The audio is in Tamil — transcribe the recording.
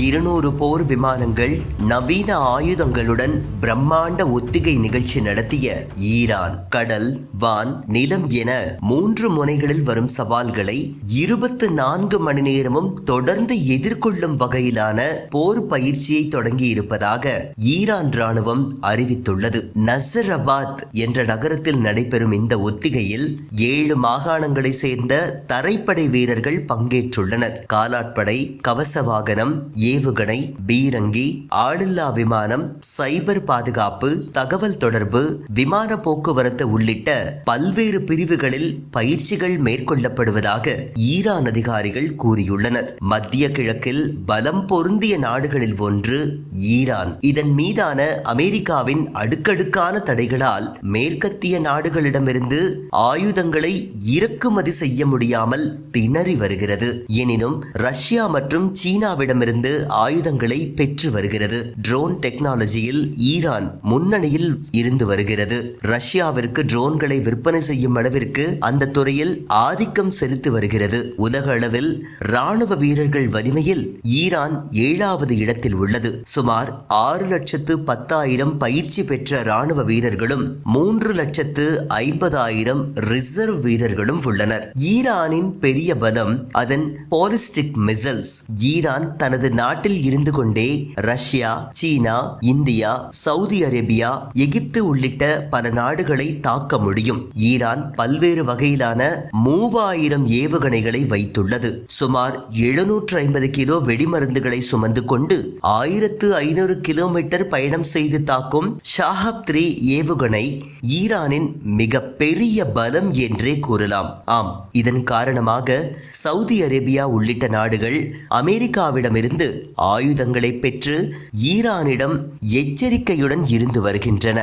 இருநூறு போர் விமானங்கள் நவீன ஆயுதங்களுடன் பிரம்மாண்ட ஒத்திகை நிகழ்ச்சி நடத்திய ஈரான் கடல் வான் நிலம் என மூன்று முனைகளில் வரும் சவால்களை இருபத்து நான்கு மணி நேரமும் தொடர்ந்து எதிர்கொள்ளும் வகையிலான போர் பயிற்சியை தொடங்கி இருப்பதாக ஈரான் ராணுவம் அறிவித்துள்ளது. நசரபாத் என்ற நகரத்தில் நடைபெறும் இந்த ஒத்திகையில் ஏழு மாகாணங்களை சேர்ந்த தரைப்படை வீரர்கள் பங்கேற்றுள்ளனர். காலாட்படை கவச வாகனம் ஏவுகணை பீரங்கி ஆளில்லா விமானம் சைபர் பாதுகாப்பு தகவல் தொடர்பு விமான போக்குவரத்து உள்ளிட்ட பல்வேறு பிரிவுகளில் பயிற்சிகள் மேற்கொள்ளப்படுவதாக ஈரான் அதிகாரிகள் கூறியுள்ளனர். மத்திய கிழக்கில் பலம் பொருந்திய நாடுகளில் ஒன்று ஈரான். இதன் மீதான அமெரிக்காவின் அடுக்கடுக்கான தடைகளால் மேற்கத்திய நாடுகளிடமிருந்து ஆயுதங்களை இறக்குமதி செய்ய முடியாமல் திணறி வருகிறது. எனினும் ரஷ்யா மற்றும் சீனாவிடமிருந்து ஆயுதங்களை பெற்று வருகிறது. ட்ரோன் டெக்னாலஜியில் ஈரான் முன்னணியில் இருந்து வருகிறது. ரஷ்யாவிற்கு ட்ரோன்களை விற்பனை செய்யும் அளவிற்கு அந்த துறையில் ஆதிக்கம் செலுத்தி வருகிறது. உலக அளவில் ராணுவ வீரர்கள் வலிமையில் ஈரான் ஏழாவது இடத்தில் உள்ளது. சுமார் ஆறு லட்சத்து பத்தாயிரம் பயிற்சி பெற்ற ராணுவ வீரர்களும் மூன்று லட்சத்து ஐம்பதாயிரம் ரிசர்வ் வீரர்களும் உள்ளனர். ஈரானின் பெரிய பலம் அதன் பாலிஸ்டிக் மிசல்ஸ் ஈரான் தனது நாட்டில் இருந்து கொண்டே Russia China India Saudi Arabia எகிப்து உள்ளிட்ட பல நாடுகளை தாக்க முடியும். ஈரான் பல்வேறு வகையிலான மூவாயிரம் ஏவுகணைகளை வைத்துள்ளது. சுமார் எழுநூற்று ஐம்பது கிலோ வெடிமருந்துகளை சுமந்து கொண்டு ஆயிரத்து ஐநூறு கிலோமீட்டர் பயணம் செய்து தாக்கும் ஷாஹப் த்ரீ ஏவுகணை ஈரானின் மிக பெரிய பலம் என்றே கூறலாம். ஆம் இதன் காரணமாக சவுதி அரேபியா உள்ளிட்ட நாடுகள் அமெரிக்காவிடமிருந்து ஆயுதங்களை பெற்று ஈரானிடம் எச்சரிக்கையுடன் இருந்து வருகின்றன